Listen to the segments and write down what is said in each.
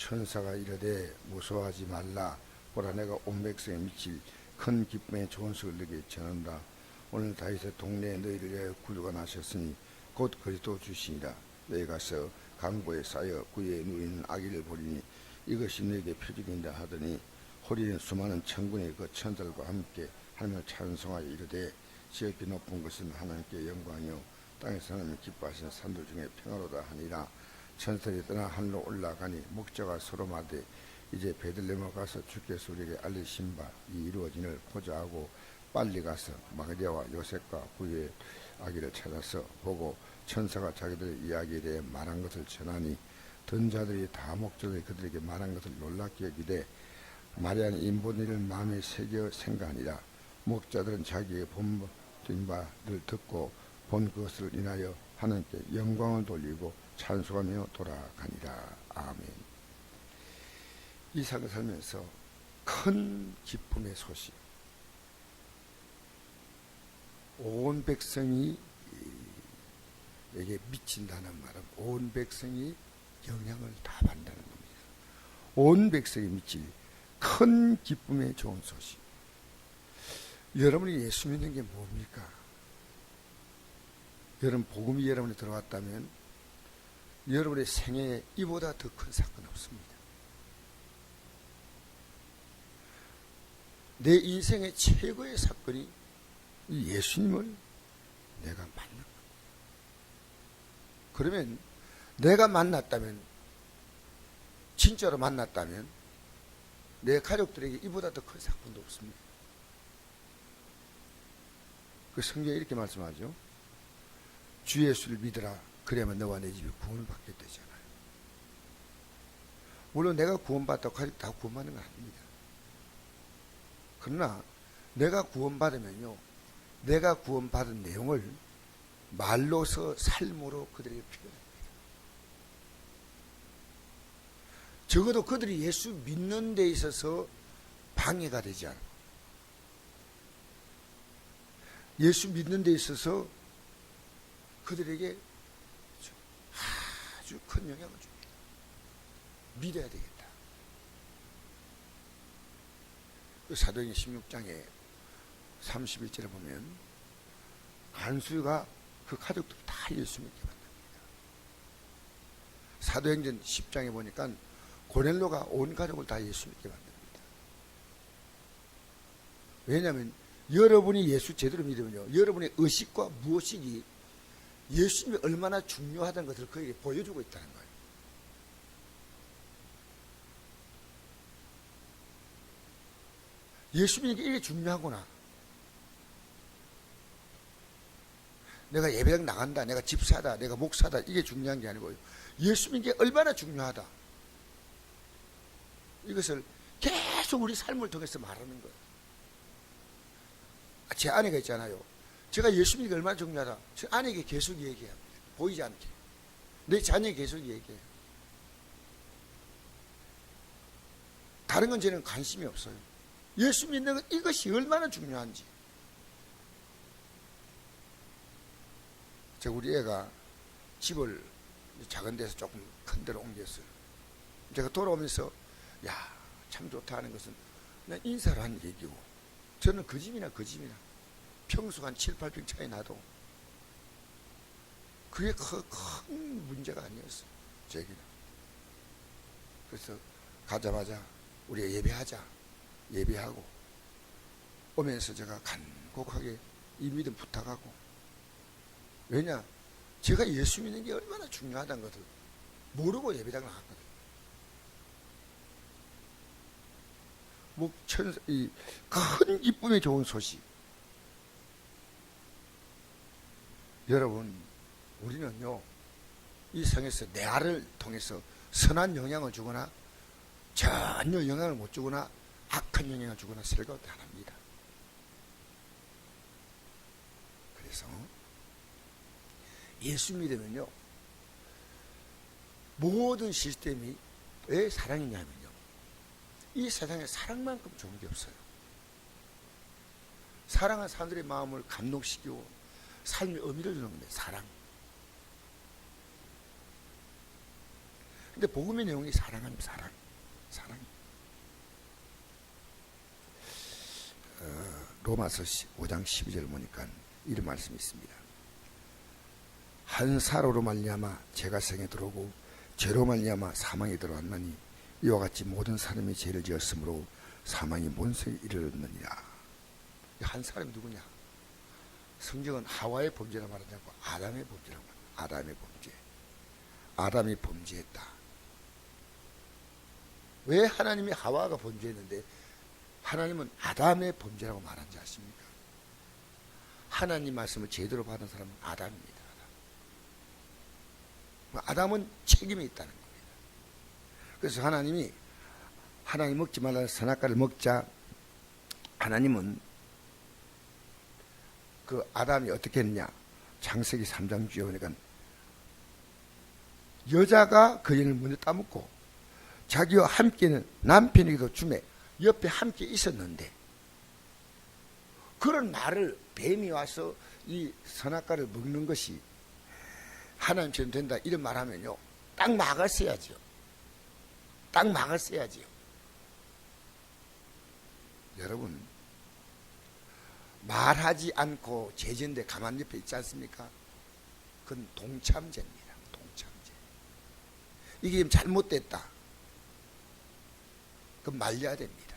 천사가 이르되 무서워하지 말라. 보라 내가 온 백성에 미칠 큰 기쁨의 좋은 소식을 너에게 전한다. 오늘 다윗의 동네에 너희를 위하여 구주가 나셨으니 곧 그리스도 주시니라. 너희 가서 강보에 쌓여 구에 누이는 아기를 보리니 이것이 너에게 표적인다 하더니 호리는 수많은 천군의 그 천들과 함께 하나님을 찬송하여 이르되 지극히 높은 것은 하나님께 영광이요 땅에서 하나님 기뻐하시는 산들 중에 평화로다 하니라 천사들이 떠나 하늘로 올라가니 목자가 서로 말되 이제 베들레헴에 가서 주께서 우리에게 알리신 바 이 이루어진을 보자 하고 빨리 가서 마리아와 요셉과 그의 아기를 찾아서 보고 천사가 자기들의 이야기에 대해 말한 것을 전하니 든 자들이 다 목자들이 그들에게 말한 것을 놀랍게 여기되 마리아는 인본일을 마음에 새겨 생각하니라. 목자들은 자기의 본받은 바를 듣고 본 것을 인하여 하나님께 영광을 돌리고 찬송하며 돌아가니라 아멘 이 삶을 살면서 큰 기쁨의 소식 온 백성이 에게 미친다는 말은 온 백성이 영향을 다 받는다는 겁니다. 온 백성이 미칠 큰 기쁨의 좋은 소식. 여러분이 예수 믿는 게 뭡니까? 여러분 복음이 여러분에 들어왔다면 여러분의 생애에 이보다 더 큰 사건 없습니다. 내 인생의 최고의 사건이 이 예수님을 내가 만난 것. 그러면 내가 만났다면 진짜로 만났다면 내 가족들에게 이보다 더 큰 사건도 없습니다. 그 성경에 이렇게 말씀하죠. 주 예수를 믿으라. 그래야만 너와 내 집이 구원을 받게 되잖아요. 물론 내가 구원받다고 가족 다 구원받는 건 아닙니다. 그러나 내가 구원받으면요. 내가 구원받은 내용을 말로서 삶으로 그들에게 표현합니다. 적어도 그들이 예수 믿는 데 있어서 방해가 되지 않고 예수 믿는 데 있어서 그들에게 아주 큰 영향을 줍니다. 믿어야 되겠다. 그 사도행전 16장에 31절에 보면 간수가 그 가족들 다 예수 믿게 만납니다. 사도행전 10장에 보니까 고넬로가 온 가족을 다 예수 믿게 만듭니다. 왜냐하면 여러분이 예수 제대로 믿으면요. 여러분의 의식과 무의식이 예수님이 얼마나 중요하다는 것을 그에게 보여주고 있다는 거예요. 예수 믿는 게 이게 중요하구나. 내가 예배당 나간다, 내가 집사다, 내가 목사다, 이게 중요한 게 아니고요. 예수 믿는 게 얼마나 중요하다. 이것을 계속 우리 삶을 통해서 말하는 거예요. 제 아내가 있잖아요. 제가 예수 믿는 게 얼마나 중요하다. 제 아내에게 계속 얘기합니다. 보이지 않게. 내 자녀에게 계속 얘기해요. 다른 건 저는 관심이 없어요. 예수 믿는 것 이것이 얼마나 중요한지. 제가 우리 애가 집을 작은 데서 조금 큰 데로 옮겼어요. 제가 돌아오면서 야, 참 좋다 하는 것은 난 인사를 한 얘기고 저는 그 집이나 그 집이나 평수가 한 7, 8평 차이 나도 그게 큰, 큰 문제가 아니었어요. 제기는. 그래서 가자마자 우리가 예배하자. 예배하고 오면서 제가 간곡하게 이 믿음 부탁하고 왜냐 제가 예수 믿는 게 얼마나 중요하다는 것을 모르고 예배당 나갔거든요. 목천 이 큰 기쁨의 좋은 소식. 여러분 우리는요 이 성에서 내 알을 통해서 선한 영향을 주거나 전혀 영향을 못 주거나 악한 영향을 주거나 생각 안 합니다. 그래서 예수 믿으면요 모든 시스템이 왜 사랑이냐면요 이 세상에 사랑만큼 좋은 게 없어요. 사랑은 사람들의 마음을 감동시키고 삶의 의미를 주는 겁니다. 사랑. 근데 복음의 내용이 사랑하는 사랑, 사랑. 어, 로마서 5장 12절 보니까 이런 말씀이 있습니다. 한 사로로 말미암아 죄가 생에 들어오고 죄로 말미암아 사망에 들어왔나니 이와 같이 모든 사람이 죄를 지었으므로 사망이 본성에 이르렀느니라. 이한 사람이 누구냐? 성경은 하와의 범죄라 말하지 않고 아담의 범죄라고 말합니다. 아담의 범죄. 아담이 범죄했다. 왜 하나님이 하와가 범죄했는데 하나님은 아담의 범죄라고 말한지 아십니까? 하나님 말씀을 제대로 받은 사람은 아담입니다. 아담. 아담은 책임이 있다는 겁니다. 그래서 하나님이 하나님 먹지 말라 선악과를 먹자 하나님은 그 아담이 어떻게 했냐? 창세기 3장 주에 보니까 여자가 그 여인을 먼저 따먹고 자기와 함께는 남편에게도 주매 옆에 함께 있었는데 그런 말을 뱀이 와서 이 선악과를 먹는 것이 하나님처럼 된다 이런 말하면요 딱 막았어야죠 딱 막았어야지요. 여러분 말하지 않고 제전대 가만 옆에 있지 않습니까? 그건 동참제입니다. 동참제. 이게 잘못됐다. 그럼 말려야 됩니다.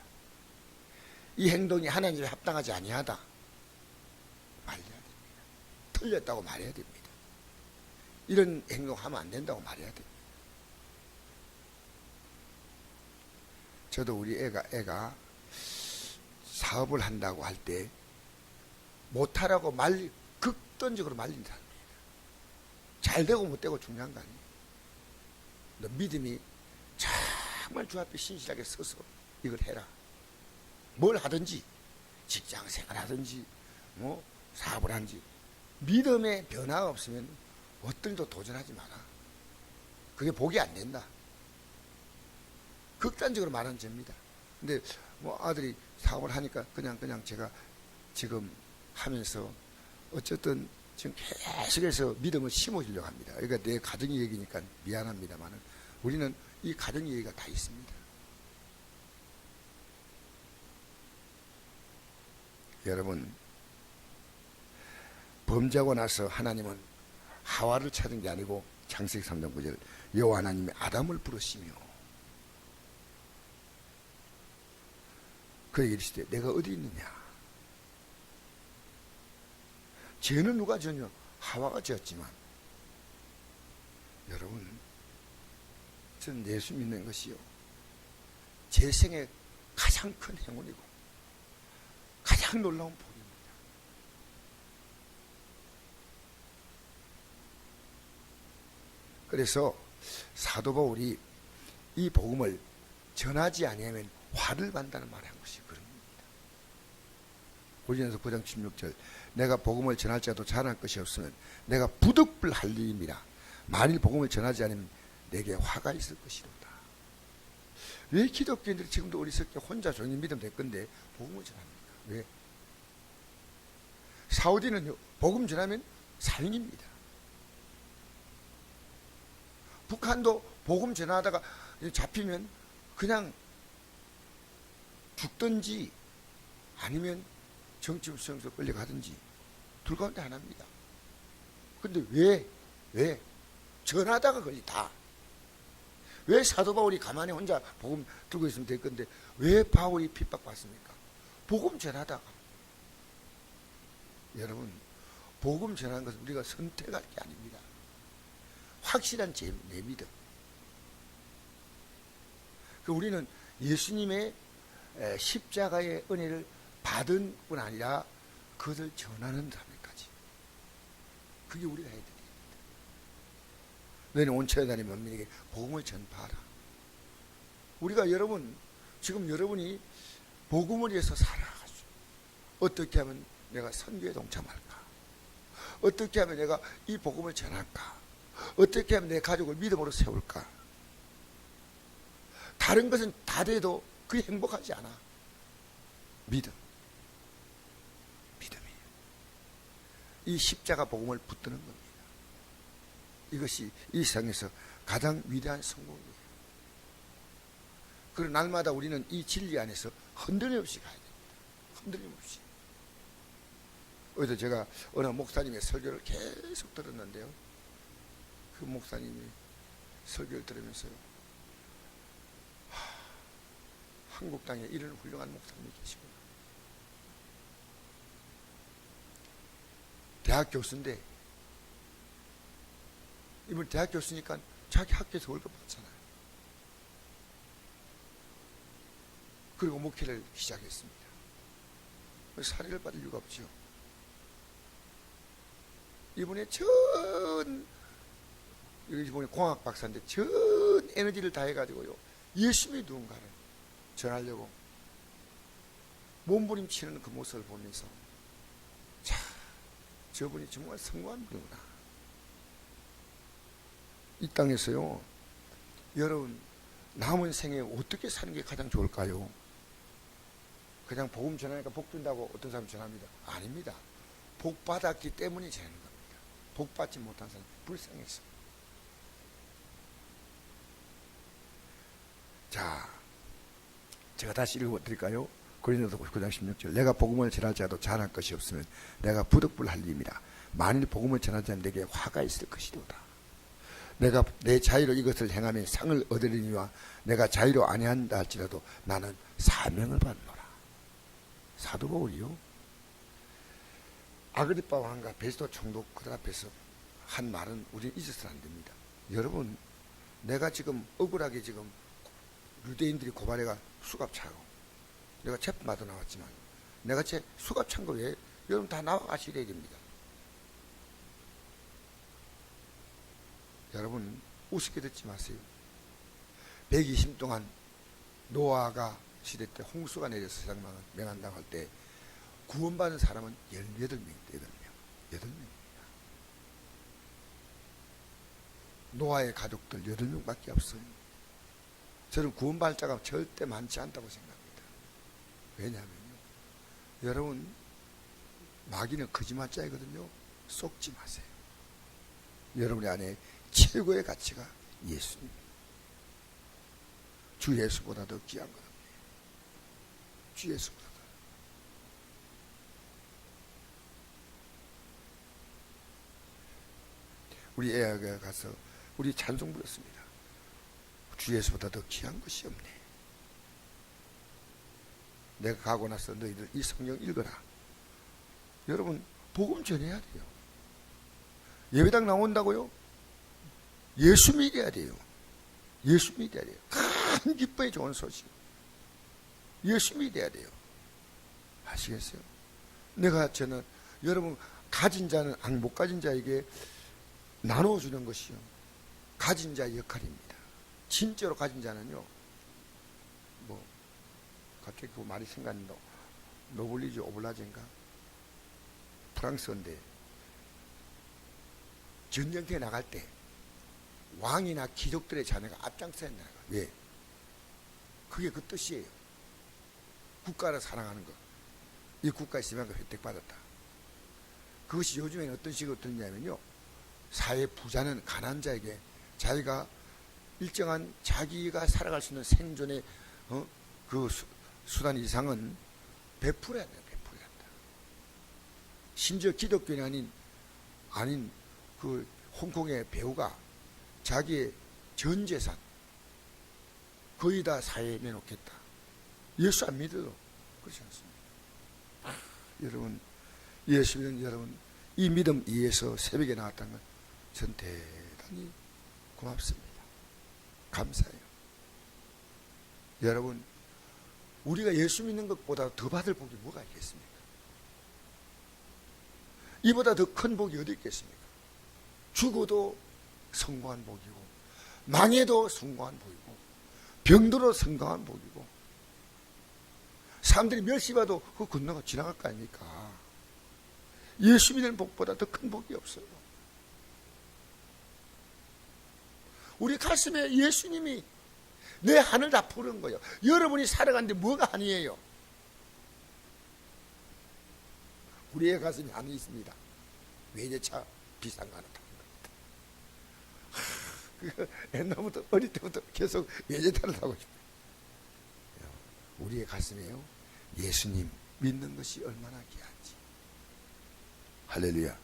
이 행동이 하나님에 합당하지 아니하다. 말려야 됩니다. 틀렸다고 말해야 됩니다. 이런 행동하면 안 된다고 말해야 됩니다. 저도 우리 애가 애가 사업을 한다고 할 때 못하라고 말 극단적으로 말린 사람이에요. 잘 되고 못 되고 중요한 거 아니에요. 너 믿음이 정말 주 앞에 신실하게 서서 이걸 해라. 뭘 하든지 직장 생활하든지 뭐 사업을 하든지 믿음의 변화가 없으면 어떨도 도전하지 마라. 그게 복이 안 된다. 극단적으로 말하는 죄입니다. 근데 뭐 아들이 사업을 하니까 그냥 그냥 제가 지금 하면서 어쨌든 지금 계속해서 믿음을 심어주려고 합니다. 그러니까 내 가정 얘기니까 미안합니다만은 우리는 이 가정 얘기가 다 있습니다. 여러분 범죄하고 나서 하나님은 하와를 찾은 게 아니고 창세기 3장 9절 여호와 하나님이 아담을 부르시며 그에게 이르시되 내가 어디 있느냐 죄는 누가 지었냐 하와가 지었지만 여러분 저는 예수 믿는 것이요 제 생의 가장 큰 행운이고 가장 놀라운 복입니다. 그래서 사도 바울이 이 복음을 전하지 아니하면 화를 받는다는 말을 한 것이 그런 겁니다. 고린도서 9장 16절 내가 복음을 전할지라도 잘할 것이 없으면 내가 부득불할 일입니다. 만일 복음을 전하지 않으면 내게 화가 있을 것이로다. 왜 기독교인들이 지금도 어리석게 혼자 종일 믿음 될 건데 복음을 전합니까? 왜? 사우디는 복음 전하면 살인입니다. 북한도 복음 전하다가 잡히면 그냥 죽든지 아니면 정치부정에서 끌려가든지 둘 가운데 하나입니다. 근데 왜, 왜? 전하다가 걸리다. 왜 사도 바울이 가만히 혼자 복음 들고 있으면 될 건데 왜 바울이 핍박받습니까? 복음 전하다가. 여러분, 복음 전하는 것은 우리가 선택할 게 아닙니다. 확실한 제, 내 믿음. 그 우리는 예수님의 에, 십자가의 은혜를 받은 뿐 아니라 그것을 전하는 사람까지. 그게 우리가 해야 됩니다. 너희는 온천에 다니는 민에게 복음을 전파하라. 우리가 여러분, 지금 여러분이 복음을 위해서 살아가죠. 어떻게 하면 내가 선교에 동참할까? 어떻게 하면 내가 이 복음을 전할까? 어떻게 하면 내 가족을 믿음으로 세울까? 다른 것은 다 돼도 그게 행복하지 않아. 믿음. 믿음이에요. 이 십자가 복음을 붙드는 겁니다. 이것이 이 세상에서 가장 위대한 성공이에요. 그리고 날마다 우리는 이 진리 안에서 흔들림 없이 가야 됩니다. 흔들림 없이. 어제 제가 어느 목사님의 설교를 계속 들었는데요. 그 목사님이 설교를 들으면서요. 하, 한국 땅에 이런 훌륭한 목사님이 계시구나. 대학 교수인데 이분 대학 교수니까 자기 학교에서 월급 받잖아요. 그리고 목회를 시작했습니다. 사례를 받을 이유가 없죠. 이분의 전 보니 공학 박사인데 전 에너지를 다해가지고요 열심히 누군가를 전하려고 몸부림치는 그 모습을 보면서 자 저분이 정말 성공한 분이구나 이 땅에서요 여러분 남은 생에 어떻게 사는 게 가장 좋을까요? 그냥 복음 전하니까 복 준다고 어떤 사람 전합니다. 아닙니다. 복 받았기 때문에 전하는 겁니다. 복 받지 못한 사람 불쌍해서 자, 제가 다시 읽어드릴까요? 고린도서 9장 16절 내가 복음을 전할지라도 잘할 것이 없으면 내가 부득불할 일입니다. 만일 복음을 전하지 않는 내게 화가 있을 것이로다. 내가 내 자유로 이것을 행하면 상을 얻으리니와 내가 자유로 아니한다 할지라도 나는 사명을 받노라. 사도 바울이요. 아그리파 왕과 베스도 총독 그들 앞에서 한 말은 우리 잊어서는 안 됩니다. 여러분, 내가 지금 억울하게 지금 유대인들이 고발해가 수갑 차고 내가 재판받아 나왔지만 내가 제 수갑 찬 거에 여러분 다 나와 가시래야 됩니다. 여러분 우습게 듣지 마세요. 120 동안 노아가 시대 때 홍수가 내려서 세상 맹한당할 때 구원받은 사람은 18명, 8명, 8명입니다. 노아의 가족들 8명밖에 없어요. 저는 구원받을 자가 절대 많지 않다고 생각합니다. 왜냐하면요. 여러분, 마귀는 거짓말자이거든요. 속지 마세요. 여러분의 안에 최고의 가치가 예수입니다. 주 예수보다 더 귀한 것 없네요. 주 예수보다 더. 우리 애가 가서 우리 찬송 부렸습니다. 주 예수보다 더 귀한 것이 없네. 내가 가고 나서 너희들 이 성경 읽어라. 여러분 복음 전해야 돼요. 예배당 나온다고요? 예수 믿어야 돼요. 예수 믿어야 돼요. 큰 기뻐에 좋은 소식. 예수 믿어야 돼요. 아시겠어요? 내가 저는 여러분 가진 자는 못 가진 자에게 나눠주는 것이요. 가진 자의 역할입니다. 진짜로 가진 자는요. 뭐 갑자기 그 말이 생각난다. 노블리즈 오블라제인가? 프랑스인데 전쟁터에 나갈 때 왕이나 귀족들의 자녀가 앞장서야 나가. 왜? 그게 그 뜻이에요. 국가를 사랑하는 것. 이 국가에 있으면 그 혜택 받았다. 그것이 요즘에는 어떤 식으로 들리냐면요. 사회 부자는 가난 자에게 자기가 일정한 자기가 살아갈 수 있는 생존의 어? 그 수, 수단 이상은 베풀어야 돼요. 베풀어야 한다. 심지어 기독교인이 아닌 아닌 그 홍콩의 배우가 자기의 전 재산 거의 다 사회에 내놓겠다. 예수 안 믿어도 그렇지 않습니다. 아, 여러분 예수 믿는 여러분 이 믿음 이에서 새벽에 나왔다는 건전 대단히 고맙습니다. 감사해요. 여러분 우리가 예수 믿는 것보다 더 받을 복이 뭐가 있겠습니까? 이보다 더 큰 복이 어디 있겠습니까? 죽어도 성공한 복이고 망해도 성공한 복이고 병들어 성공한 복이고 사람들이 멸시 봐도 그 건너가 지나갈 거 아닙니까? 예수 믿는 복보다 더 큰 복이 없어요. 우리 가슴에 예수님이 내 하늘 다 푸른 거예요. 여러분이 살아가는데 뭐가 아니에요? 우리의 가슴에 하늘이 있습니다. 외제차 비싼 거 하나 타는 겁니다. 그 옛날부터 어릴 때부터 계속 외제탄을 타고 싶어요. 우리의 가슴에요. 예수님 믿는 것이 얼마나 귀한지. 할렐루야.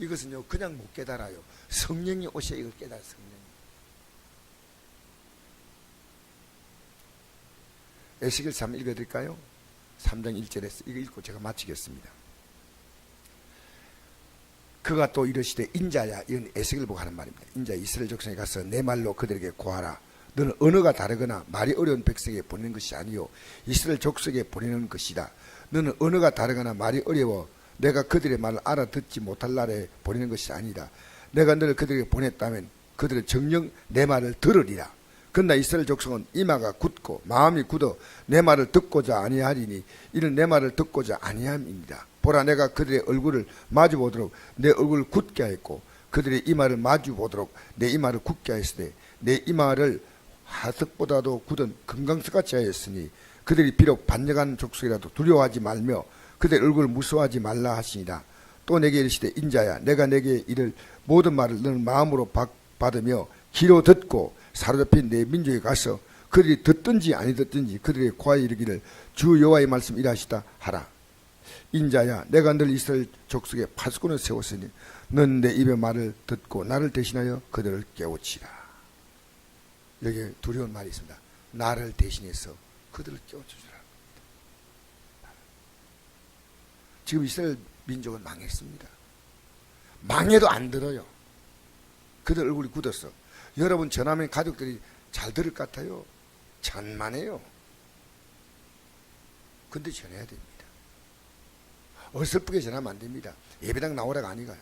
이것은요 그냥 못 깨달아요. 성령이 오셔야 이걸 깨달아 성령이. 에스겔 3 읽어드릴까요? 3장 1절에서 이거 읽고 제가 마치겠습니다. 그가 또 이르시되 인자야 이건 에스겔 보고 하는 말입니다. 인자 이스라엘 족속에 가서 내 말로 그들에게 고하라. 너는 언어가 다르거나 말이 어려운 백성에게 보내는 것이 아니요 이스라엘 족속에 보내는 것이다. 너는 언어가 다르거나 말이 어려워 내가 그들의 말을 알아듣지 못할 날에 보내는 것이 아니다. 내가 너를 그들에게 보냈다면 그들은 정령 내 말을 들으리라. 그러나 이스라엘 족속은 이마가 굳고 마음이 굳어 내 말을 듣고자 아니하리니 이는 내 말을 듣고자 아니함입니다. 보라 내가 그들의 얼굴을 마주 보도록 내 얼굴을 굳게 하였고 그들의 이마를 마주 보도록 내 이마를 굳게 하였으되 내 이마를 하석보다도 굳은 금강석같이 하였으니 그들이 비록 반역한 족속이라도 두려워하지 말며 그들의 얼굴을 무서워하지 말라 하시니라 또 내게 이르시되 인자야 내가 내게 이를 모든 말을 너는 마음으로 받- 받으며 귀로 듣고 사로잡힌 내 민족에 가서 그들이 듣든지 아니 듣든지 그들의 고하에 이르기를 주 여호와의 말씀 이라시다 하라. 인자야 내가 늘 이스라엘 족속에 파수꾼을 세웠으니 넌 내 입의 말을 듣고 나를 대신하여 그들을 깨우치라. 여기 두려운 말이 있습니다. 나를 대신해서 그들을 깨우쳐주라. 지금 이스라엘 민족은 망했습니다. 망해도 안 들어요. 그들 얼굴이 굳었어 여러분 전하면 가족들이 잘 들을 것 같아요 전만해요 근데 전해야 됩니다 어설프게 전하면 안 됩니다. 예배당 나오라가 아니가요.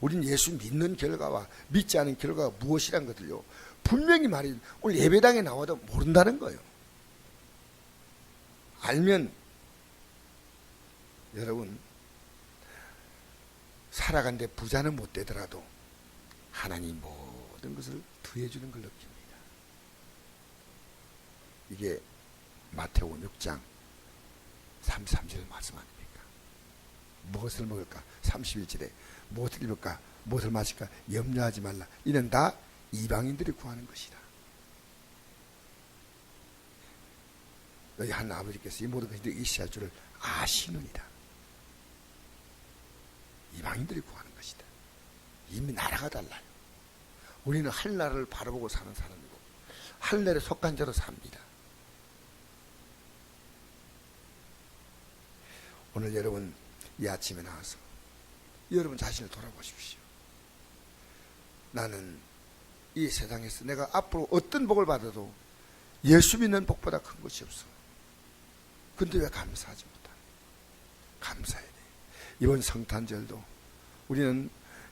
우린 예수 믿는 결과와 믿지 않은 결과가 무엇이란 것들요. 분명히 말이 오늘 예배당에 나와도 모른다는 거예요. 알면 여러분 살아간데 부자는 못 되더라도 하나님 모든 것을 더해주는 걸 느낍니다. 이게 마태복음 6장 33절 말씀 아닙니까? 무엇을 먹을까? 31절에 무엇을 입을까? 무엇을 마실까? 염려하지 말라. 이는 다 이방인들이 구하는 것이다. 너희 한 아버지께서 이 모든 것이 이시할 줄을 아시느니라. 이방인들이 구하는 것이다. 이미 나라가 달라요. 우리는 한나라를 바라보고 사는 사람이고 한나라에 속한 자로 삽니다. 오늘 여러분 이 아침에 나와서 여러분 자신을 돌아보십시오. 나는 이 세상에서 내가 앞으로 어떤 복을 받아도 예수 믿는 복보다 큰 것이 없어. 근데 왜 감사하지 못하나? 감사해야 돼. 이번 성탄절도 우리는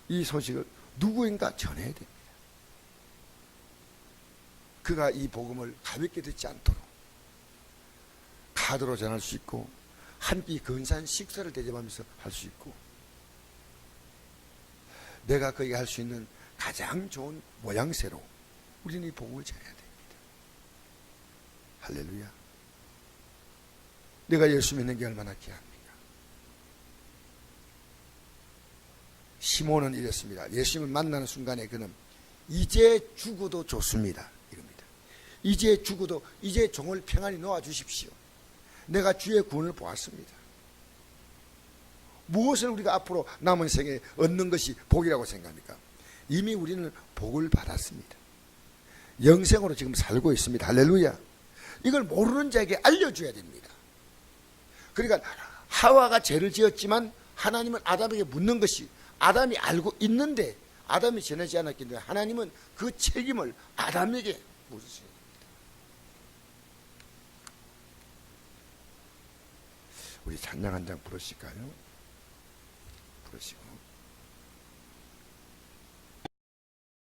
이 소식을 누구인가 전해야 됩니다. 그가 이 복음을 가볍게 듣지 않도록 카드로 전할 수 있고 한 끼 근사한 식사를 대접하면서 할 수 있고 내가 그에게 할 수 있는 가장 좋은 모양새로 우리는 이 복음을 전해야 됩니다. 할렐루야. 내가 예수 믿는 게 얼마나 귀합니까? 시몬은 이랬습니다. 예수님을 만나는 순간에 그는 이제 죽어도 좋습니다. 이제 죽어도 이제 종을 평안히 놓아 주십시오. 내가 주의 구원을 보았습니다. 무엇을 우리가 앞으로 남은 생에 얻는 것이 복이라고 생각합니까? 이미 우리는 복을 받았습니다. 영생으로 지금 살고 있습니다. 할렐루야. 이걸 모르는 자에게 알려줘야 됩니다. 그러니까 하와가 죄를 지었지만 하나님은 아담에게 묻는 것이 아담이 알고 있는데 아담이 전하지 않았기 때문에 하나님은 그 책임을 아담에게 묻으세요. 우리 찬양 한 장 부르실까요? 부르시고